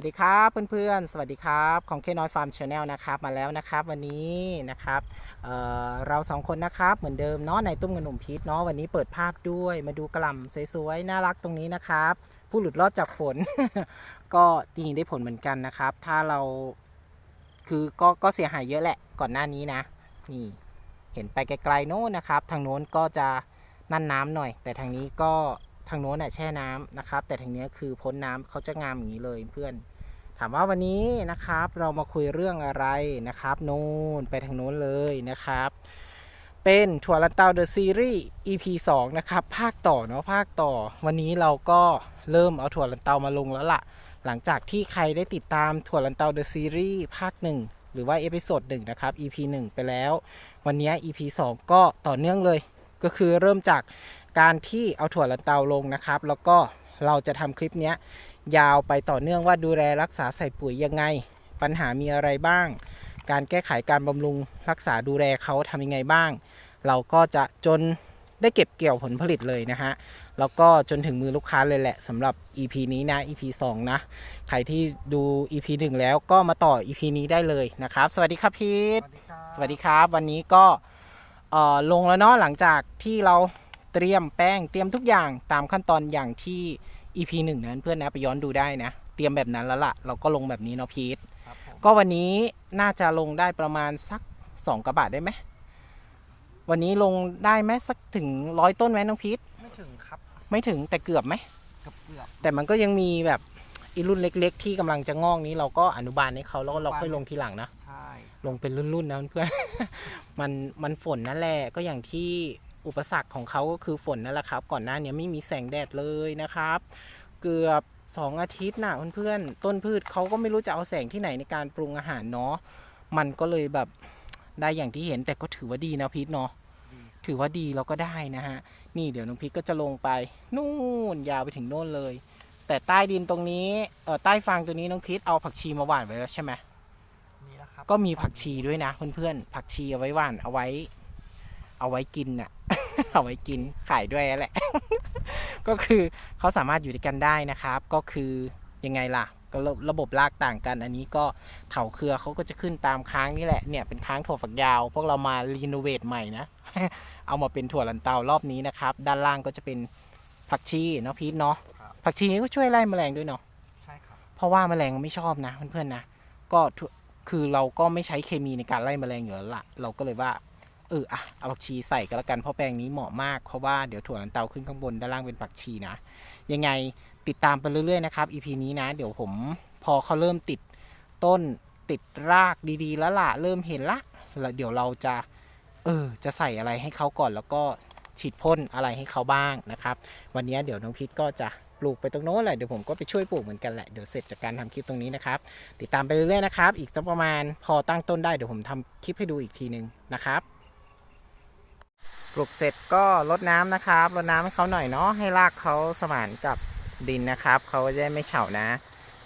วัสดีครับเพื่อนๆ สวัสดีครับของเคน้อยฟาร์มชาแนลนะครับมาแล้วนะครับวันนี้นะครับเเราสองคนนะครับเหมือนเดิมเนาะในตุ้มกับหนุ่มพีทเนาะวันนี้เปิดภาพด้วยมาดูกระล่ำสวยๆน่ารักตรงนี้นะครับ ผู้หลุดรอดจากฝน ก็จริงได้ผลเหมือนกันนะครับ ถ้าเราคือก็ก็เสียหายเยอะแหละก่อนหน้านี้นะนี่เห็นไปไกลๆโน้นนะครับ ทางโน้นก็จะนั่นน้ำหน่อย แต่ทางนี้ก็ทางโน้นอะแช่น้ำนะครับ แต่ทางเนี้ยคือพ้นน้ำเขาจะงามอย่างนี้เลยเพื่อน ถามว่าวันนี้นะครับเรามาคุยเรื่องอะไรนะครับโน่นไปทางโน้นเลยนะครับ เป็นถั่วลันเตาเดอะซีรีส์ EP 2 นะครับ ภาคต่อเนาะภาคต่อ วันนี้เราก็เริ่มเอาถั่วลันเตามาลงแล้วล่ะ หลังจากที่ใครได้ติดตามถั่วลันเตาเดอะซีรีส์ภาค 1 หรือว่าเอพิโซด1นะครับ EP 1 ไปแล้ว วันนี้ EP 2 ก็ต่อเนื่องเลย ก็คือเริ่มจากการที่เอาถั่วลันเตาลงนะครับ แล้วก็ เราจะทำคลิปเนี้ยยาวไปต่อเนื่องว่าดูแลรักษาใส่ปุ๋ยยังไง ปัญหามีอะไรบ้าง การแก้ไขการบำรุงรักษาดูแลเขาทำยังไงบ้าง เราก็จะจนได้เก็บเกี่ยวผลผลิตเลยนะฮะ แล้วก็จนถึงมือลูกค้าเลยแหละสำหรับ EP นี้นะ EP 2 นะ ใครที่ดู EP 1 แล้วก็มาต่อ EP นี้ได้เลยนะครับ สวัสดีครับพีทสวัสดีครับ วันนี้ก็เอ่อลงแล้วเนาะหลังจากที่เรา เตรียมแป้งเตรียมทุกอย่างตามขั้นตอนอย่างที่ EP หนึ่งนั้นเพื่อนนะไปย้อนดูได้นะ เตรียมแบบนั้นแล้วล่ะ เราก็ลงแบบนี้เนาะพีทครับผมก็วันนี้น่าจะลงได้ประมาณสัก 2 กระบะได้ไหมวันนี้ลงได้ไหมสักถึงร้อยต้นไหมน้องพีทไม่ถึงครับ ไม่ถึงแต่เกือบไหมเกือบเกือบแต่มันก็ยังมีแบบอีรุ่นเล็ก ๆ ที่กำลังจะงอกนี้เราก็อนุบาลให้เขาแล้วก็เราค่อยลงทีหลังนะใช่ลงเป็นรุ่นๆนะเพื่อนๆมันมันฝนนั่นแหละก็อย่างที่ อุปสรรคของเขาก็คือฝนนั่นแหละครับ ก่อนหน้านี้ไม่มีแสงแดดเลยนะครับ เกือบ 2 อาทิตย์นะเพื่อนๆต้นพืชเขาก็ไม่รู้จะเอาแสงที่ไหนในการปรุงอาหารเนาะมันก็เลยแบบได้อย่างที่เห็นแต่ก็ถือว่าดีนะพีทเนาะดีถือว่าดีเราก็ได้นะฮะ นี่เดี๋ยวน้องพีทก็จะลงไป นู่นยาวไปถึงโน่นเลย แต่ใต้ดินตรงนี้เออใต้ฟางตัวนี้น้องพีทเอาผักชีมาหว่านไว้แล้วใช่ไหมมีแล้วครับก็มีผักชีด้วยนะเพื่อนๆผักชีเอาไว้หว่านเอาไว้ เอาไว้กินน่ะ เอาไว้กินขายด้วยแหละ ก็คือเขาสามารถอยู่ด้วยกันได้นะครับ ก็คือยังไงล่ะก็ระระบบรากต่างกัน อันนี้ก็เถาเครือเขาก็จะขึ้นตามค้างนี่แหละเนี่ยเป็นค้างถั่วฝักยาว พวกเรามารีโนเวทใหม่นะ เอามาเป็นถั่วลันเตารอบนี้นะครับ ด้านล่างก็จะเป็นผักชีเนาะพีทเนาะครับผักชีก็ช่วยไล่แมลงด้วยเนาะใช่ครับเพราะว่าแมลงไม่ชอบนะเพื่อนๆนะก็ทุคือเราก็ไม่ใช้เคมีในการไล่แมลงอยู่แล้วละเราก็เลยว่า เอออะเอาผักชีใส่ก็แล้วกันเพราะแปลงนี้เหมาะมากเพราะว่าเดี๋ยวถั่วลันเตาขึ้นข้างบนด้านล่างเป็นผักชีนะ ยังไงติดตามไปเรื่อยๆนะครับ EP นี้นะ เดี๋ยวผมพอเขาเริ่มติดต้นติดรากดีๆ แล้วล่ะเริ่มเห็นละแล้วเดี๋ยวเราจะเออจะใส่อะไรให้เขาก่อนแล้วก็ฉีดพ่นอะไรให้เขาบ้างนะครับ วันนี้เดี๋ยวน้องพิษก็จะปลูกไปตรงโน้นแหละเดี๋ยวผมก็ไปช่วยปลูกเหมือนกันแหละเดี๋ยวเสร็จจากการทำคลิปตรงนี้นะครับ ติดตามไปเรื่อยๆนะครับ อีกสักประมาณพอตั้งต้นได้เดี๋ยวผมทำคลิปให้ดูอีกทีนึงนะครับ ปลูกเสร็จก็รดน้ำนะครับรดน้ำให้เขาหน่อยเนาะให้รากเขาสมานกับดินนะครับเขาจะไม่เฉานะ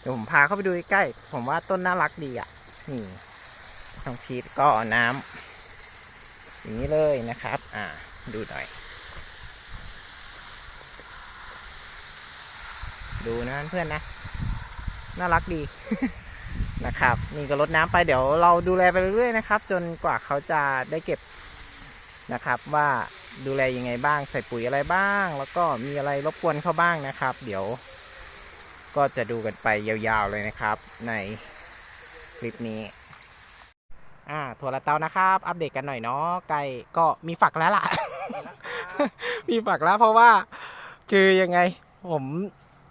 เดี๋ยวผมพาเข้าไปดูใกล้ ผมว่าต้นน่ารักดีอะนี่น้องพีทก็เอาน้ำอย่างนี้เลยนะครับ อ่า ดูหน่อย ดูนะเพื่อนนะ น่ารักดีนะครับ นี่ก็ลดน้ำไปเดี๋ยวเราดูแลไปเรื่อยๆนะครับ จนกว่าเขาจะได้เก็บ นะครับ ว่าดูแลยังไงบ้างใส่ปุ๋ยอะไรบ้าง แล้วก็มีอะไรรบกวนเขาบ้างนะครับ เดี๋ยว ก็จะดูกันไปยาวๆเลยนะครับ ในคลิปนี้อ่าถั่วละเตานะครับ อัปเดตกันหน่อยเนาะไก่ก็มีฝักแล้วล่ะ มีฝักแล้วเพราะว่า คือยังไง ผม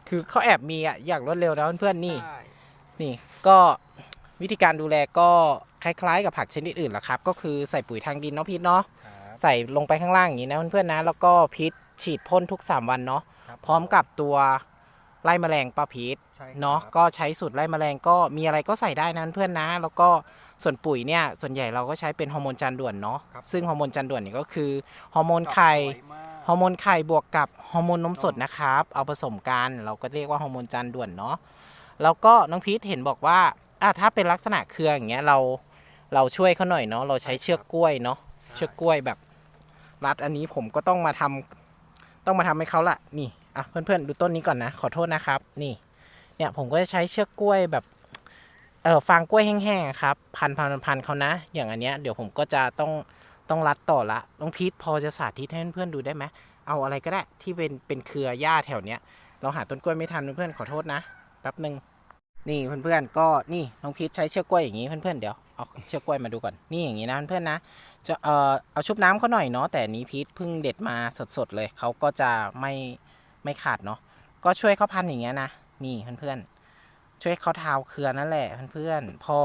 คือเขาแอบมีอะอยากรวดเร็วนะเพื่อนๆนี่ใช่นี่ก็วิธีการดูแลก็คล้ายๆ กับผักชนิดอื่นแหละครับ ก็คือใส่ปุ๋ยทางดินเนาะพีทเนาะครับ ใส่ลงไปข้างล่างอย่างนี้นะเพื่อนๆนะ แล้วก็พิษฉีดพ่นทุก 3 วันเนาะครับพร้อมกับตัวไล่แมลงป้าพีทใช่ครับเนาะก็ใช้สูตรไล่แมลงก็มีอะไรก็ใส่ได้นะเพื่อนๆนะ แล้วก็ส่วนปุ๋ยเนี่ยส่วนใหญ่เราก็ใช้เป็นฮอร์โมนจานด่วนเนาะครับซึ่งฮอร์โมนจานด่วนเนี่ยก็คือฮอร์โมนดอกไข่สวยมากฮอร์โมนไข่บวกกับฮอร์โมนนมสดนะครับเอาผสมกันเราก็เรียกว่าฮอร์โมนจานด่วนเนาะแล้วก็น้องพีทเห็นบอกว่าอะถ้าเป็นลักษณะเครืออย่างเงี้ยเราเราช่วยเขาหน่อยเนาะเราใช้เชือกกล้วยเนาะ เชือกกล้วยแบบรัดอันนี้ผมก็ต้องมาทำต้องมาทำให้เขาละนี่อะเพื่อนๆดูต้นนี้ก่อนนะ ขอโทษนะครับ นี่ เนี่ยผมก็จะใช้เชือกกล้วยแบบเออฟางกล้วยแห้งๆครับ พันพันพันเขานะ อย่างอันเนี้ยเดี๋ยวผมก็จะต้องต้องรัดต่อละน้องพีทพอจะสาธิตให้เพื่อนๆดูได้ไหมเอาอะไรก็ได้ที่เป็นเป็นเครือหญ้าแถวเนี้ย เราหาต้นกล้วยไม่ทันเพื่อนๆขอโทษนะแป๊บหนึ่ง นี่เพื่อนๆก็นี่น้องพีชใช้เชือกกล้วยอย่างนี้เพื่อนๆเดี๋ยวเอาเชือกกล้วยมาดูก่อนนี่อย่างนี้นะเพื่อนๆนะจะเอ่อเอาชุบน้ำเขาหน่อยเนาะแต่นนี้พีชเพิ่งเด็ดมาสดๆเลยเขาก็จะไม่ไม่ขาดเนาะก็ช่วยเขาพันอย่างเงี้ยนะนี่เพื่อนๆช่วยเขาเท้าเครือนั่นแหละเพื่อนๆพอ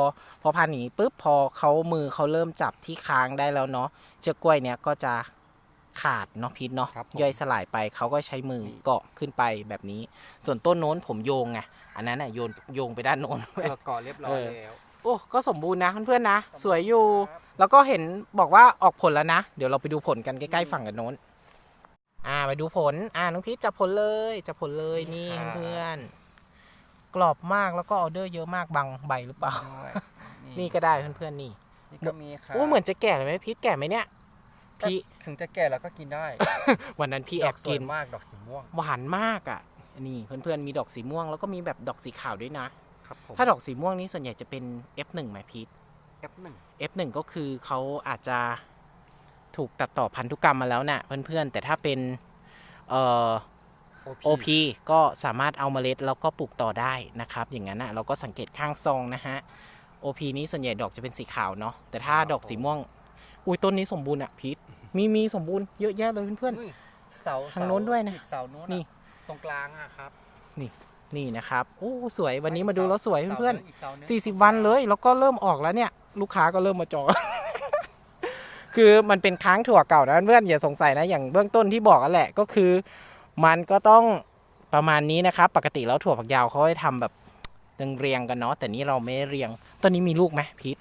พอพันอย่างนี้ปุ๊บพอเขามือเขาเริ่มจับที่ค้างได้แล้วเนาะเชือกกล้วยเนี้ยก็จะ ขาดเนาะพีชเนาะครับผมย่อยสลายไปเขาก็ใช้มือเกาะขึ้นไปแบบนี้ ส่วนต้นโน้นผมโยงไงอันนั้นน่ะโยนโยงไปด้านโน้นเออก่อเรียบร้อยเออแล้วโอ้ก็สมบูรณ์นะเพื่อนๆนะ สวยอยู่ แล้วก็เห็นบอกว่าออกผลแล้วนะ เดี๋ยวเราไปดูผลกันใกล้ๆฝั่งกันโน้น อ่าไปดูผล อ่าน้องพีชจับผลเลยจับผลเลยนี่เพื่อนๆกรอบมากแล้วก็ออเดอร์เยอะมากบางใบหรือเปล่าด้วยนี่ก็ได้เพื่อนๆนี่นี่ก็มีครับโอ้เหมือนจะแก่เลยไหมพีชแก่ไหมเนี่ย พี่ ถึงจะแก่แล้วก็กินได้ วันนั้นพี่แอบดสวกิยนมากดอกสีม่วง หวานมากอะ นี่เพื่อนๆมีดอกสีม่วงแล้วก็มีแบบดอกสีขาวด้วยนะ ครับผม ถ้าดอกสีม่วงนี้ส่วนใหญ่จะเป็น F1 ไหมพีท F1 F1 ก็คือเขาอาจจะถูกตัดต่อพันธุกรรมมาแล้วนะ่ะเพื่อนๆ แต่ถ้าเป็นเอ่อ OP ก็สามารถเอาเมล็ดแล้วก็ปลูกต่อได้นะครับ อย่างนั้นนะเราก็สังเกตข้างซองนะฮะ OP นี้ส่วนใหญ่ดอกจะเป็นสีขาวเนาะแต่ถ้าดอกสีม่วง อุ้ยต้นนี้สมบูรณ์อะพีทมีมีสมบูรณ์เยอะแยะเลยเพื่อนอุ้ยเสาทางโน้นด้วยนะอีกเสาโน้นนี่ นี่ตรงกลางอะครับๆนี่นะครับโอ้สวยวันนี้มาดูแล้วสวยเพื่อนๆสาหงกสาหนึ่งสี่สิบวันเลยแล้วก็เริ่มออกแล้วเนี่ย ลูกค้าก็เริ่มมาจอง คือมันเป็นค้างถั่วเก่านะเพื่อนอย่าสงสัยนะอย่างเบื้องต้นที่บอกกันแหละก็คือ มันก็ต้องประมาณนี้นะครับ ปกติแล้วถั่วฝักยาวเขาให้ทำแบบเรียงๆกันเนาะแต่นี้เราไม่เรียงตอนนี้มีลูกไหมพีท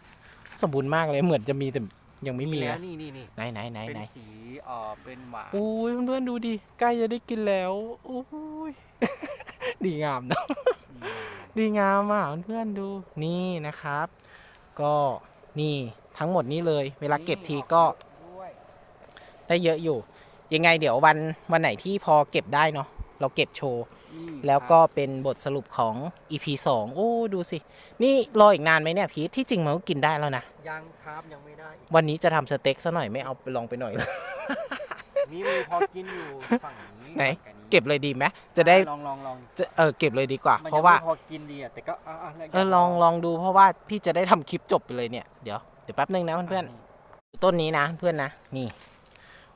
สมบูรณ์มากเลยเหมือนจะมีแต่ ยังไม่มีแล้นะวนี่นี่นี่ไหนไหนไหนเป็นไหนสีเอ่อเป็นหวานอุ้ยเพื่อนๆดูดิใกล้จะได้กินแล้วอุ้ยดีงามเนาะดีงามอะเพื่อนๆดูนี่นะครับ ก็นี่ทั้งหมดนี้เลย เวลาเก็บทีก็ด้วยได้เยอะอยู่ ยังไงเดี๋ยววันวันไหนที่พอเก็บได้เนาะเราเก็บโชว์นี่ แล้วก็เป็นบทสรุปของ EP 2 โอ้ ดูสิ นี่รออีกนานไหมเนี่ยพีทที่จริงมันก็กินได้แล้วนะ ยังครับยังไม่ได้อีกวันนี้จะทำสเต็กซะหน่อยไม่เอาไปลองไปหน่อย นี่มีพอกินอยู่ฝั่งนี้ไหนฝั่งนี้เก็บเลยดีไหมจะได้ลองลองลองจะเออเก็บเลยดีกว่ามันเพยังราะว่าไม่พอกินดีอะแต่ก็อะะแล้วเออลองลองดูเพราะว่าพี่จะได้ทำคลิปจบไปเลยเนี่ยเดี๋ยวเดี๋ยวแป๊บนึงนะเพื่อนๆต้นนี้นะเพื่อนนะนี่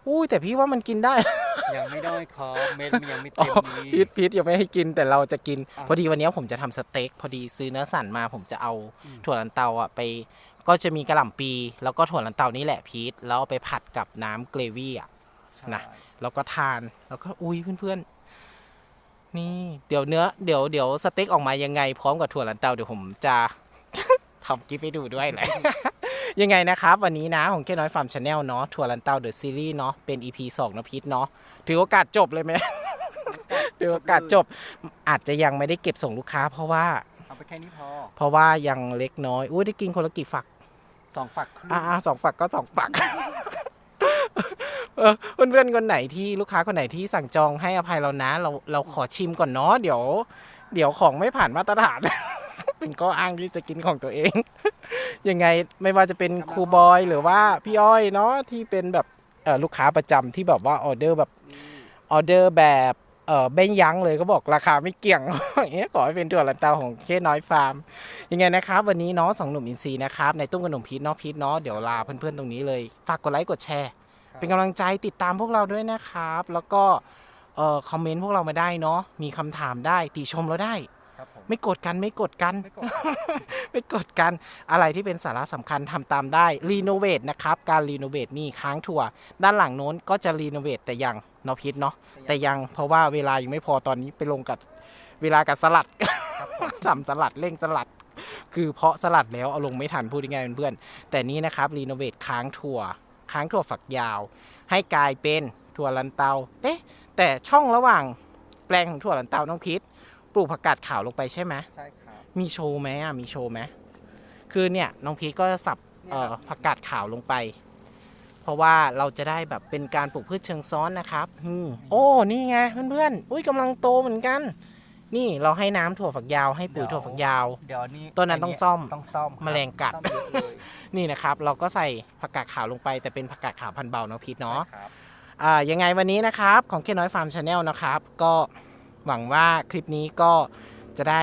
อุ้ยแต่พี่ว่ามันกินได้ ยังไม่ได้ครับเม็ดมันยังไม่เต็มดีพีทพีทยังไม่ให้กินแต่เราจะกินอะพอดีวันนี้ผมจะทำสเต็ก พอดีซื้อเนื้อสันมา ผมจะเอาอืมถั่วลันเตาอะไป ก็จะมีกระหล่ำปี แล้วก็ถั่วลันเตานี่แหละพีทแล้วเอาไปผัดกับน้ำเกรวี่อะนะใช่แล้วก็ทานแล้วก็อุ้ยเพื่อนๆ นี่เดี๋ยวเนื้อเดี๋ยวเดี๋ยวสเต็กออกมายังไงพร้อมกับถั่วลันเตาเดี๋ยวผมจะทำคลิปให้ดูด้วยแหละ ยังไงนะครับ วันนี้นะของแค่น้อยฟาร์มชาแนลเนาะถั่วลันเตาเดอะซีรีส์เนาะเป็น EP 2นะพีทเนาะถือโอกาสจบเลยไหมถือโอกาสจบอาจจะยังไม่ได้เก็บส่งลูกค้า เพราะว่าเอาไปแค่นี้พอ เพราะว่ายังเล็กน้อยอุ้ยได้กินคนละกี่ฝักสองฝักครึ่งอ่าสองฝักก็สองฝักเออเพื่อนๆคนไหนที่ลูกค้าคนไหนที่สั่งจองให้อภัยเรานะ เราเราขอชิมก่อนเนาะเดี๋ยว เดี๋ยวของไม่ผ่านมาตรฐาน เป็นข้ออ้างที่จะกินของตัวเอง ยังไงไม่ว่าจะเป็นครูบอยหรือว่าพี่อ้อยเนาะที่เป็นแบบเออลูกค้าประจำที่แบบว่าออเดอร์แบบนี่ออเดอร์แบบเออเบ้นยั้งเลยก็บอกราคาไม่เกี่ยงอย่างเงี้ยขอให้เป็นถั่วลันเตาของเคน้อยฟาร์มยังไงนะครับ วันนี้เนาะสองหนุ่มอินซีนะครับในตุ้มกับหนุ่มพีทเนาะพีทเนาะเดี๋ยวลาเพื่อนๆตรงนี้เลยฝากกดไลค์กดแชร์ เป็นกำลังใจติดตามพวกเราด้วยนะครับ แล้วก็เอ่อคอมเมนต์พวกเรามาได้เนาะมีคำถามได้ติชมเราได้ ครับผมไม่กดกันไม่กดกัน ไม่กดไม่กดกันอะไรที่เป็นสาระสำคัญทำตามได้รีโนเวทนะครับ การรีโนเวทนี่ค้างถั่วด้านหลังโน้นก็จะรีโนเวทแต่ยังเนาะพีทเนาะแต่ยังเพราะว่าเวลายังไม่พอตอนนี้ไปลงกับเวลากับสลัดครับผมทำสลัดเร่งสลัด คือเพาะสลัดแล้วเอาลงไม่ทันพูดง่ายๆเพื่อนๆแต่นี้นะครับรีโนเวทค้างถั่ว ค้างถั่วฝักยาว ให้กลายเป็นถั่วลันเตาเอ๊ะแต่ช่องระหว่างแปลงของถั่วลันเตาน้องพิษ ปลูกผักกาดขาวลงไปใช่ไหมใช่ครับมีโชว์ไหมอะมีโชว์ไหมคือเนี่ยน้องพีทก็จะสับเนี่ยเอ่อครับผักกาดขาวลงไป เพราะว่าเราจะได้แบบเป็นการปลูกพืชเชิงซ้อนนะครับอืมโอ้นี่ไงเพื่อนๆอุ้ยกำลังโตเหมือนกัน นี่เราให้น้ำถั่วฝักยาวให้ปุ๋ยถั่วฝักยาว เดี๋ยวนี้ต้นนั้นต้องซ่อมต้องซ่อมครับแมลงกัด ซ่อมเยอะเลยนี่นะครับ เราก็ใส่ผักกาดขาวลงไป แต่เป็นผักกาดขาวพันธุ์เบาเนาะพีทเนาะ ใช่ครับ อ่ายังไงวันนี้นะครับ ของเคน้อยฟาร์มชาแนลนะครับ ก็ หวังว่าคลิปนี้ก็จะได้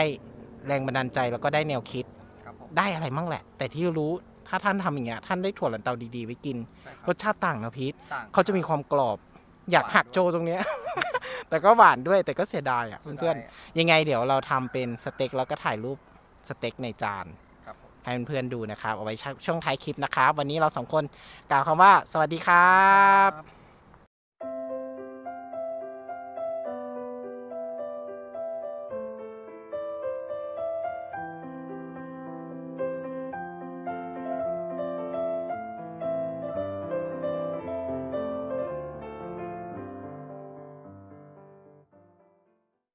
แรงบันดาลใจแล้วก็ได้แนวคิดครับผมได้อะไรมั่งแหละ แต่ที่รู้ถ้าท่านทำอย่างเงี้ยท่านได้ถั่วลันเตาดีๆไว้กิน ใช่ครรับสชาติต่างนะพีทต่างเขาจะมีความกรอบ อยากหักโจตรงเนี้ย แต่ก็หวานด้วยแต่ก็เสียดายอะสุดเพื่อนได้ๆยังไงเดี๋ยวเราทำเป็นสเต็กแล้วก็ถ่ายรูปสเต็กในจาน ครับผม ให้เพื่อนๆดูนะครับ เอาไว้ช่วงท้ายคลิปนะครับ วันนี้เราสองคนกล่าวคำว่า สวัสดีครับ ครับ